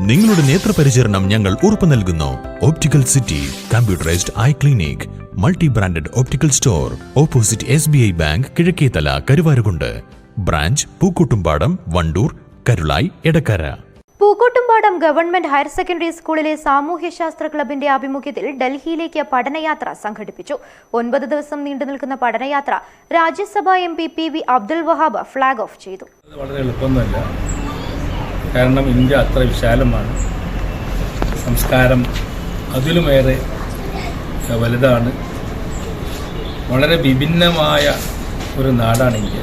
നിങ്ങളുടെ നേത്രപരിചരണം ഞങ്ങൾ ഉറപ്പു നൽകുന്നു. Optical city computerised eye clinic multi branded optical store opposite S B I bank Kizhakkethala Karuvarakundu. Branch Pookkottumpadam Wandoor Karulai Edakkara Pookkottumpadam government higher secondary സ്കൂളിലെ സാമൂഹ്യശാസ്ത്ര ക്ലബിന്റെ ആഭിമുഖ്യത്തിൽ ഡൽഹിയിലേക്ക് പഠനയാത്ര സംഘടിപ്പിച്ചു. ഒൻപത് ദിവസം നീണ്ടു നിൽക്കുന്ന പഠനയാത്ര Rajya Sabha M P P V Abdul Wahab flag off ചെയ്തു. വളരെ എളുപ്പമൊന്നുമല്ല. കാരണം ഇന്ത്യ അത്ര വിശാലമാണ്. സംസ്കാരം അതിലുമേറെ വലുതാണ്. വളരെ വിഭിന്നമായ ഒരു നാടാണ് ഇന്ത്യ.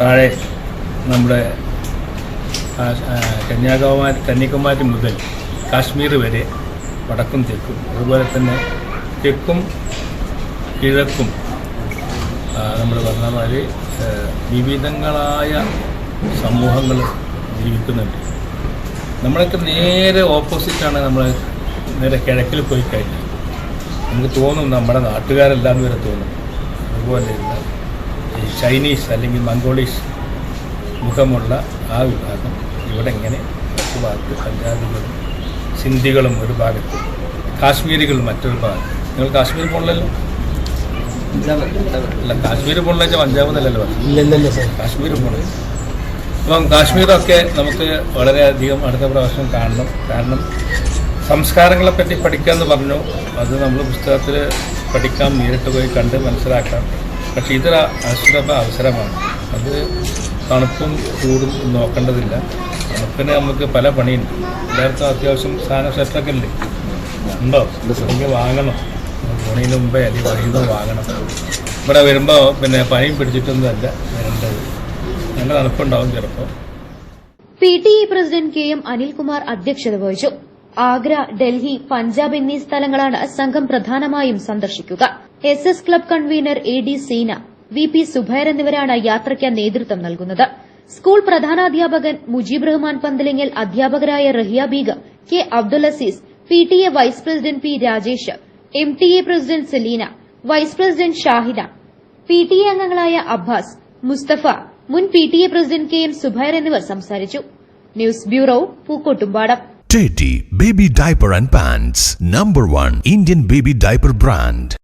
താഴെ നമ്മുടെ കന്യാകുമാരി കന്യാകുമാരി മുതൽ കാശ്മീർ വരെ വടക്കും തെക്കും അതുപോലെ തന്നെ തെക്കും കിഴക്കും നമ്മൾ പറഞ്ഞാൽ വിവിധങ്ങളായ സമൂഹങ്ങൾ ജീവിക്കുന്നുണ്ട്. നമ്മളൊക്കെ നേരെ ഓപ്പോസിറ്റാണ് നമ്മൾ നേരെ കിഴക്കിൽ പോയി കഴിഞ്ഞാൽ. നമുക്ക് തോന്നും നമ്മുടെ നാട്ടുകാരെല്ലാം വരെ തോന്നും. അതുപോലെയുള്ള ഈ ചൈനീസ് അല്ലെങ്കിൽ മംഗോളീഷ് മുഖമുള്ള ആ വിഭാഗം ഇവിടെ ഇങ്ങനെ ഒരു ഭാഗത്ത് പഞ്ചാബികളും സിന്ധികളും ഒരു ഭാഗത്ത് കാശ്മീരികളും മറ്റൊരു ഭാഗത്ത്. നിങ്ങൾ കാശ്മീർ പോകണല്ലോ അല്ല കാശ്മീർ പോകണമെന്ന് വെച്ചാൽ പഞ്ചാബ് എന്നല്ലല്ലോ. കാശ്മീർ പോകണം അപ്പം കാശ്മീരൊക്കെ നമുക്ക് വളരെയധികം അടുത്ത പ്രാവശ്യം കാണണം. കാരണം സംസ്കാരങ്ങളെ പറ്റി പഠിക്കാമെന്ന് പറഞ്ഞു. അത് നമ്മൾ പുസ്തകത്തിൽ പഠിക്കാം നേരിട്ട് പോയി കണ്ട് മനസ്സിലാക്കാം. പക്ഷേ ഇതൊരു അസുലഭ അവസരമാണ്. അത് തണുപ്പും ചൂടും നോക്കേണ്ടതില്ല. തണുപ്പിന് നമുക്ക് പല പണിയുണ്ട്. എല്ലാവർക്കും അത്യാവശ്യം സാധനം സെറ്റൊക്കെ ഇല്ലേ? ഉണ്ടോ? എനിക്ക് വാങ്ങണം. പോണതിന് മുമ്പേ അല്ലെങ്കിൽ വഴിയിൽ വാങ്ങണം. ഇവിടെ വരുമ്പോൾ പിന്നെ പനിയും പിടിച്ചിട്ടൊന്നുമല്ല. വരേണ്ടത് നല്ല തണുപ്പുണ്ടാവും ചിലപ്പോൾ P T A president K M Anilkumar അധ്യക്ഷത വഹിച്ചു. ആഗ്ര ഡൽഹി പഞ്ചാബ് എന്നീ സ്ഥലങ്ങളാണ് സംഘം പ്രധാനമായും സന്ദർശിക്കുക. S S club convener A D Seena V P Zubair എന്നിവരാണ് യാത്രയ്ക്ക് നേതൃത്വം നൽകുന്നത്. സ്കൂൾ പ്രധാനാധ്യാപകൻ മുജീബ് റഹ്മാൻ പന്തലിങ്ങൽ അധ്യാപകരായ Rahiya Beegum K Abdul Azeez P T A vice president P Rajesh M T A president Seleena vice president Shahida P T A അംഗങ്ങളായ അബ്ബാസ് മുസ്തഫ മുൻ P T A president K M Subair എന്നിവർ സംസാരിച്ചു. News bureau Pookkottumpadam. Teddy baby diaper and pants number one Indian baby diaper brand